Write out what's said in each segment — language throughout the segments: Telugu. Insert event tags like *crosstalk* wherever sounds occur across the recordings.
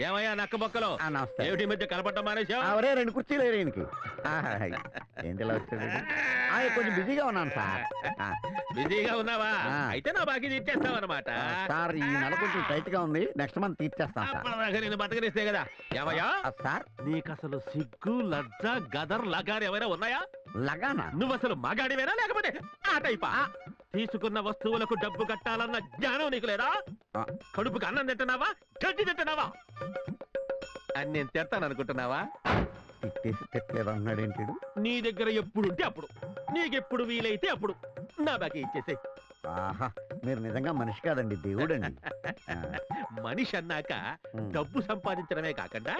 ఏమయ్యా నక్క బొక్కలో? ఆ, నమస్తే. ఏమిటి ఈ మధ్య కనపడటం మానేశావు? రెండు కుర్చీలు వేరే ఈయనకి. ఆహా, ఏంటి ఇలా వచ్చాడు ఆ, కొంచెం బిజీగా ఉన్నాను సార్. ఆ, బిజీగా ఉన్నావా? ఆ. అయితే నా బాకీ తీర్చేస్తావన్నమాట. సార్ ఈ నెల కొంచెం టైట్గా ఉంది. నెక్స్ట్ మంత్ తీర్చేస్తాను సార్. అప్పటిదాకా నేను బతకనిస్తే కదా. ఏమయ్యా? ఆ, సార్. నీకు అసలు సిగ్గు లజ్జ గదర్ లగారు ఏమైనా ఉన్నాయా? లగానా? నువ్వు అసలు మగాడివేనా లేకపోతే ఆ టైపా? తీసుకున్న వస్తువులకు డబ్బు కట్టాలన్న జ్ఞానం నీకు లేదా. కడుపుకి అన్నం తింటున్నావా? గడ్డి తింటున్నావా? అని నేను తిడతాను అనుకుంటున్నావా? తిట్టేసి తిట్టలేదు? నీ దగ్గర ఎప్పుడు ఉంటే అప్పుడు. నీకెప్పుడు వీలైతే అప్పుడు. నా బాకీ ఇచ్చేసే ఆహా మీరు నిజంగా మనిషి కాదండి దేవుడండి ఆ, *laughs* మనిషి అన్నాక ఉమ్. డబ్బు సంపాదించడమే కాకుండా.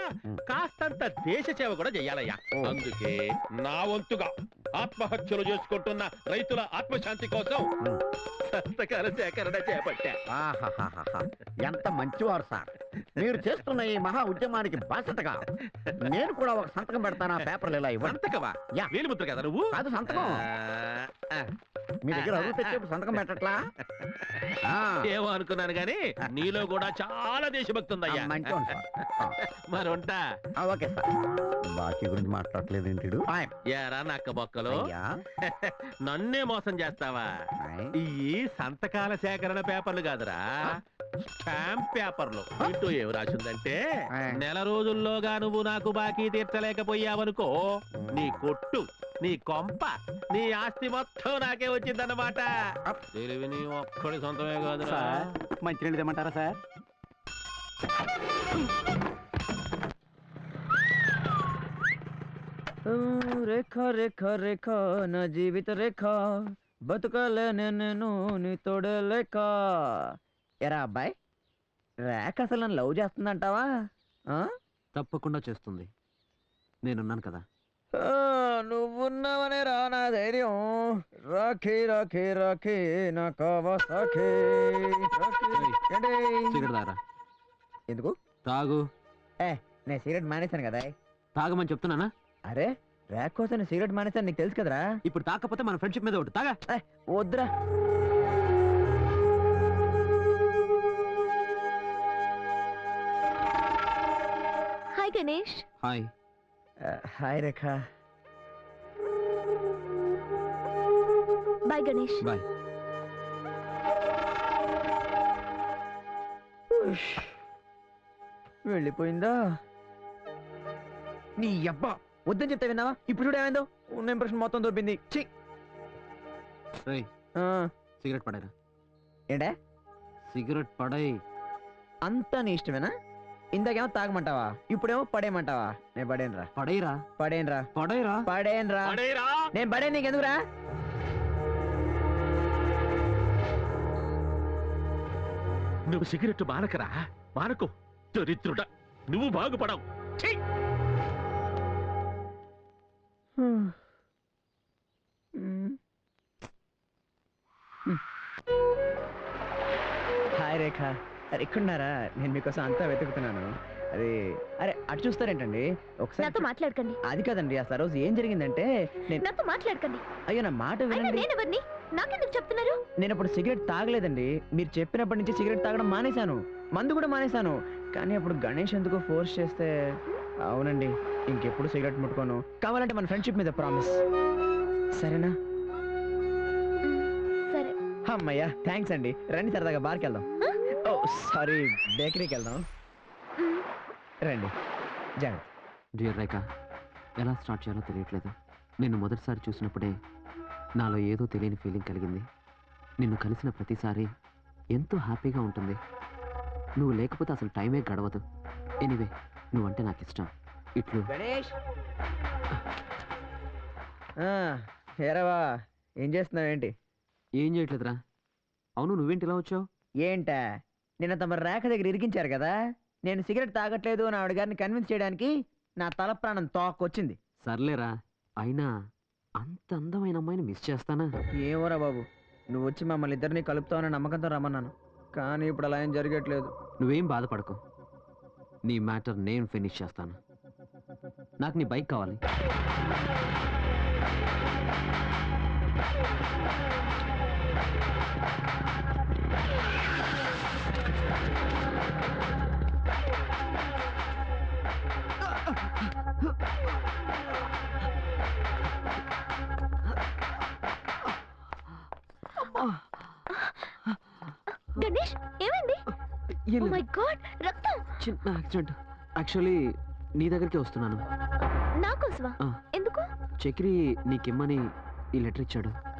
కాస్తంత దేశ సేవ కూడా చెయ్యాలయ్యా ఓ. అందుకే నా వంతుగా ఆత్మహత్యలు చేసుకుంటున్న రైతుల ఆత్మశాంతి కోసం ఉమ్. సేకరణ చేపట్టా ఆహాహాహాహా. ఎంత మంచివారు సార్ మీరు చేస్తున్న ఈ మహా ఉద్యమానికి బాధ్యతగా నేను కూడా ఒక సంతకం పెడతాను ఆ పేపర్లు ఇలా ఇవ్వండి సంతకమా యా. వేలిముద్ర కదా నువ్వు కాదు సంతకం ఆ, ఆ, మీ దగ్గర అరువు తెచ్చేప్పుడు సంతకం పెట్టట్లా? ఆ, ఏమో అనుకున్నాను గాని నీలో కూడా చాలా దేశభక్తి ఉందయ్యా మంచివాడు సార్ ఆ, మరి ఉంటా ఆ, ఓకే సార్. బాకీ గురించి మాట్లాడలేదు ఏంటి వీడు? ఆయ్, ఏరా నక్క బొక్కలు అయ్యా. *laughs* నన్నే మోసం చేస్తావా? ఆయ్. ఈ సంతకాల సేకరణ పేపర్లు కాదురా. స్టాంప్ పేపర్లు. ఇటు ఏమి రాసిందంటే ఆ. నెల రోజుల్లోగా నువ్వు నాకు బాకీ తీర్చలేకపోయావనుకో నీ కొట్టు. నీ కొంప నీ ఆస్తి మొత్తం నాకే వచ్చిందన్నమాట. తెలివి నీ ఒక్కడి సొంతమే సార్ మంచినీళ్ళు తెమ్మంటారా సార్? రేఖ రేఖ రేఖ నా జీవిత రేఖ. బతుకలేనే నేను నీ తోడే లేక. ఎరా అబ్బాయి రేఖ అసలు నన్ను లవ్ చేస్తుందంటావా? ఆ? తప్పకుండా చేస్తుంది. నేనున్నాను కదా. ఆ, నువ్వున్నావనే రా నా ధైర్యం. రాఖీ రాఖీ రాఖీ నా. ఏంటి? సిగరెట్ తాగరా ఎందుకు? తాగు. ఏ నేను సిగరెట్ మానేశాను కదా. తాగమని చెప్తున్నానా? అరే రేఖ కోసం నేను సిగరెట్ మానేశాను నీకు తెలుసు కదరా. ఇప్పుడు తాకపోతే మన ఫ్రెండ్షిప్ మీద ఒకటి. తాగా. ఏ, వద్దురా. హాయ్ గణేష్. హాయ్. ఆ, hi Rekha. Bye Ganesh bye. వెళ్ళిపోయిందా? నీ అబ్బా వద్దని చెప్తే విన్నావా? ఇప్పుడు చూడు ఏమైందో. ఉన్న ఇంప్రెషన్ మొత్తం దొబ్బింది. ఆ, సిగరెట్ పడేరా. ఏంటే? సిగరెట్ పడై. అంతా నీ ఇష్టమేనా? ఇందాకేమో తాగమంటావా? ఇప్పుడేమో పడేయమంటావా? నేను పడేనురా పడైరా పడేనురా పడైరా పడేనురా పడేరా. నేను పడే నీకెందుకురా? నువ్వు సిగరెట్ మానకరా? మానకు. దరిద్రుడ. నువ్వు బాగుపడవు. ఛీ! హాయ్ రేఖ. అరే ఇక్కడున్నారా? నేను మీకోసం అంతా వెతుకుతున్నాను. అది అరే అటు చూస్తారేంటండి? ఒకసారి నాతో మాట్లాడకండి. అది కాదండి అసలు ఆ రోజు ఏం జరిగిందంటే నేను నాతో మాట్లాడకండి. అయ్యో నా మాట అయినా వినండి. నేనెవరిని? నాకెందుకు చెప్తున్నారు? నేను అప్పుడు సిగరెట్ తాగలేదండి. మీరు చెప్పినప్పటి నుంచి సిగరెట్ తాగడం మానేశాను. మందు కూడా మానేశాను. కానీ అప్పుడు గణేష్ ఎందుకు ఫోర్స్ చేస్తే అవునండి ఇంకెప్పుడు సిగరెట్ ముట్టుకోను. కావాలంటే మన ఫ్రెండ్షిప్ మీద ప్రామిస్. సరేనా? సరే. అమ్మయ్యా థ్యాంక్స్ అండి. రండి సరదాగా బార్కి వెళ్దాం. ఓ సారీ బేకరీకి వెళ్దాం. రండి. జాగ్రత్త. డియర్ రేఖ ఎలా స్టార్ట్ చేయాలో తెలియట్లేదు. నిన్ను మొదటిసారి చూసినప్పుడే నాలో ఏదో తెలియని ఫీలింగ్ కలిగింది. నిన్ను కలిసిన ప్రతిసారి ఎంతో హ్యాపీగా ఉంటుంది. నువ్వు లేకపోతే అసలు టైమే గడవదు. ఎనీవే నువ్వంటే నాకు ఇష్టం ఇట్లు. గణేష్! ఏరావా ఏం చేస్తున్నావు ఏంటి? ఏం చేయట్లేదురా. అవును నువ్వేంటి ఇలా వచ్చావు? ఏంటా? నిన్న తమ రేఖ దగ్గర ఇరికించారు కదా? నేను సిగరెట్ తాగట్లేదు అని ఆవిడ గారిని కన్విన్స్ చేయడానికి నా తల ప్రాణం తోక్కొచ్చింది సర్లేరా. అయినా అంత అందమైన అమ్మాయిని మిస్ చేస్తానా? ఏమోరా బాబు నువ్వు వచ్చి మమ్మల్ని ఇద్దరిని కలుపుతావని నమ్మకంతో రమ్మన్నాను. కానీ ఇప్పుడు అలా ఏం జరగట్లేదు. నువ్వేం బాధపడకు. నీ మ్యాటర్ నేను ఫినిష్ చేస్తాను. నాకు నీ బైక్ కావాలి. ఓ లేదు. మై గాడ్ రక్తం. చిన్న యాక్సిడెంట్. యాక్చువల్లీ నీ దగ్గరికి వస్తున్నాను. నా కోసమా? ఆ. ఎందుకు? చక్రి నీకిమ్మని ఈ లెటర్ ఇచ్చాడు.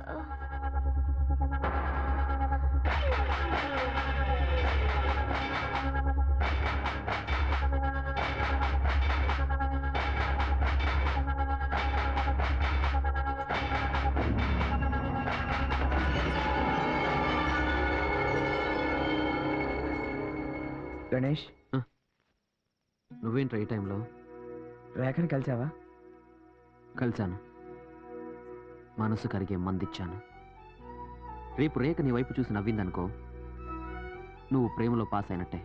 గణేష్? నువ్వేంట్రా ఈ టైంలో? రేఖని కలిసావా? కలిశాను. మనసు కరిగే మందిచ్చాను. రేపు రేఖ నీ వైపు చూసి నవ్విందనుకో నువ్వు ప్రేమలో పాస్ అయినట్టే.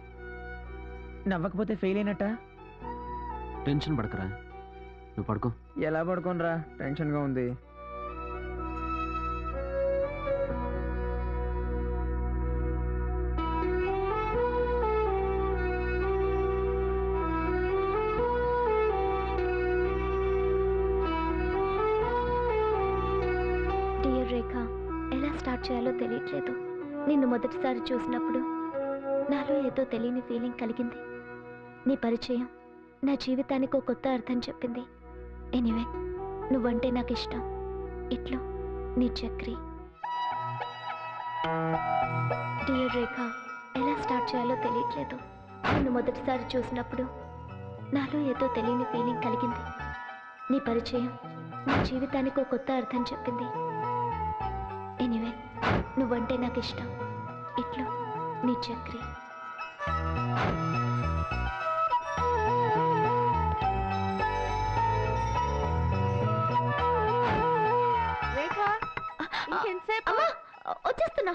నవ్వకపోతే ఫెయిల్ అయినట్ట? టెన్షన్ పడకరా. నువ్వు పడుకో. ఎలా పడుకోనరా? టెన్షన్గా ఉంది. చేయాలో తెలియట్లేదు. నిన్ను మొదటిసారి చూసినప్పుడు నాలో ఏదో తెలియని ఫీలింగ్ కలిగింది. నీ పరిచయం నా జీవితానికి ఒక కొత్త అర్థం చెప్పింది. ఎనీవే నువ్వంటే నాకు ఇష్టం ఇట్లు నీ చక్రి. డియర్ రేఖ ఎలా స్టార్ట్ చేయాలో తెలియట్లేదు. నిన్ను మొదటిసారి చూసినప్పుడు నాలో ఏదో తెలియని ఫీలింగ్ కలిగింది. నీ పరిచయం నా జీవితానికి ఒక కొత్త అర్థం చెప్పింది. ఎనీవే నువ్వంటే నాకు ఇష్టం ఇట్లు నీ చక్రి. రేఖ ఇంకెంతసేపు అమ్మా వచ్చేస్తున్నా.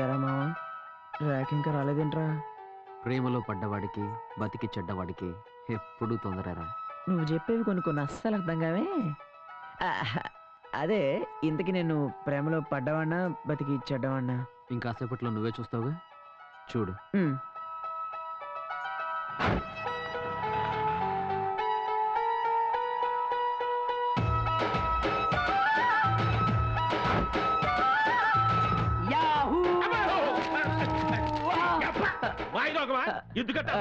ఎరా మావా రేఖ ఇంకా రాలేదేంట్రా? ప్రేమలో పడ్డవాడికి బతికి చెడ్డవాడికి ఎప్పుడూ తొందరరా? నువ్వు చెప్పేవి కొన్ని కొన్ని అస్సలు అర్థం కావే అదే ఇంతకి నేను ప్రేమలో పడ్డవాడినా బతికి చెడ్డవాడినా? ఇంకాసేపట్లో నువ్వే చూస్తావుగా? చూడు. ఎందుకంటే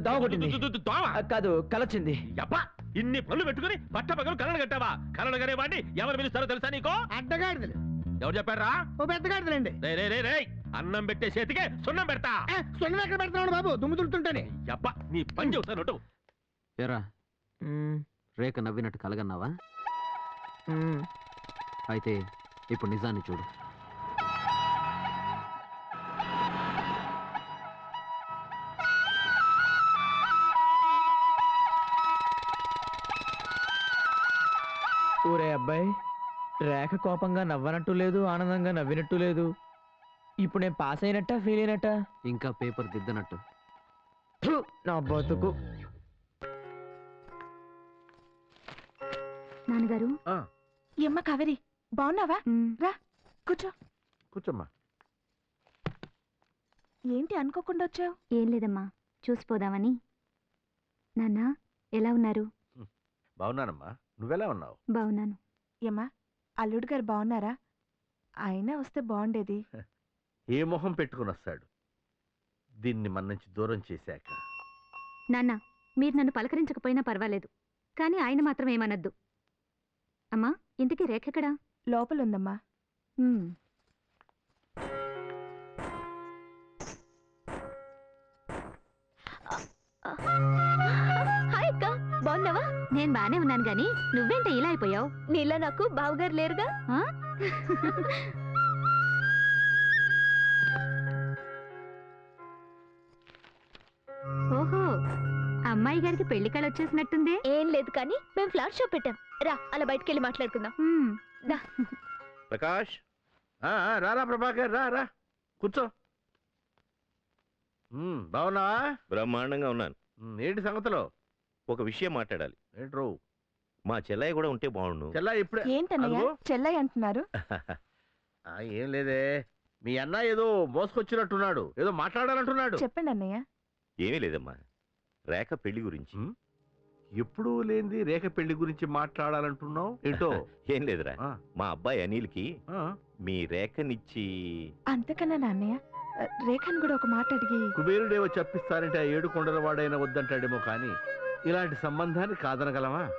దోమ కొట్టింది. దోమ? కాదు కలొచ్చింది యబ్బా ఇన్ని పనులు పెట్టుకుని పట్ట పగలు కలలు కట్టావా? కలలు కనే వాడిని ఎవరు పిలుస్తారో తెలుసా నీకో? అడ్డగాడిదలు. ఎవరు చెప్పారా ఓ పెద్దగాడిదలండి. రే రే రే రే అన్నం పెట్టే చేతికే సున్నం పెడతా. సొన్నం ఎక్కడ పెడుతున్నాడు బాబు? దుమ్ము దులుతుంటేనే. యబ్బా నీ పని చెబుతాను ఏరా ఉమ్, రేఖ నవ్వినట్టు కలగన్నావా. అయితే ఇప్పుడు నిజాన్ని చూడు. రేఖ కోపంగా నవ్వనట్టు లేదు ఆనందంగా నవ్వినట్టు లేదు. ఇప్పుడు నేను పాస్ అయినట్టా ఫెయిల్ అయినట్టా? ఇంకా పేపర్ దిద్దనట్టు. ఫు, నా బతుకు. నాన్నగారు ఎమ్మ కావేరి బాగున్నావా? రా కూర్చో. కూర్చోమ్మా. ఏంటి అనుకోకుండా వచ్చావు? ఏం లేదమ్మా చూసిపోదామని. నాన్న ఎలా ఉన్నారు? బాగున్నానమ్మా. నువ్వెలా ఉన్నావు? బాగున్నాను. ఏమ్మా అల్లుడు గారు బాగున్నారా? అయినా వస్తే బాగుండేది. *laughs* ఏ మొహం పెట్టుకుని వస్తాడు? దీన్ని మన నుంచి దూరం చేశాక. నాన్న మీరు నన్ను పలకరించకపోయినా పర్వాలేదు. కానీ ఆయన మాత్రం ఏమనద్దు. అమ్మా ఇంతకీ రేఖ ఎక్కడా లోపల నేను బానే ఉన్నాను గాని నువ్వేంట ఇలా అయిపోయావు? నీలా నాకు బావగారు లేరుగా? ఆ? ఓహో అమ్మాయి గారికి పెళ్ళి కళ వచ్చేసినట్టుందే? ఏం లేదు కానీ మేము ఫ్లవర్ షో పెట్టాం. రా అలా బయటికి వెళ్ళి మాట్లాడుకుందాం ప్రకాష్ ఆ, ఆ, రారా ప్రభాకర్ రా రా. కూర్చో. ఉమ్, బాగున్నావా బ్రహ్మాండంగా ఉన్నాను. ఉమ్, ఏంటి సంగతిలో? ఒక విషయం మాట్లాడాలి. ఏంట్రో? మా చెల్లయ్య కూడా ఉంటే బాగుండు. చెల్లా ఇప్పుడే ఏంటన్నయ్య? అదిగో. చెల్లయ్య అంటున్నారు. ఆ, ఏం లేదే. మీ అన్న ఏదో మోసుకొచ్చినట్టున్నాడు. ఏదో మాట్లాడాలంటున్నాడు. చెప్పండి అన్నయ్య. ఏమీ లేదమ్మా. రేఖ పెళ్ళి గురించి. ఉమ్. ఎప్పుడూ లేనిది రేఖ పెళ్ళి గురించి మాట్లాడాలంటున్నావు? ఏంటో? *laughs* ఏం లేదురా. ఆ, మా అబ్బాయి అనిల్కి ఆ, మీ రేఖనిచ్చి అంతకన్నా నాన్నయ్య ఆ, రేఖను కూడా ఒక మాట అడిగి కుబేరుడేవో చెప్పిస్తారంటే ఆ ఏడు కొండల వాడైనా వద్దంటాడేమో కానీ ఇలాంటి సంబంధాన్ని కాదనగలమా?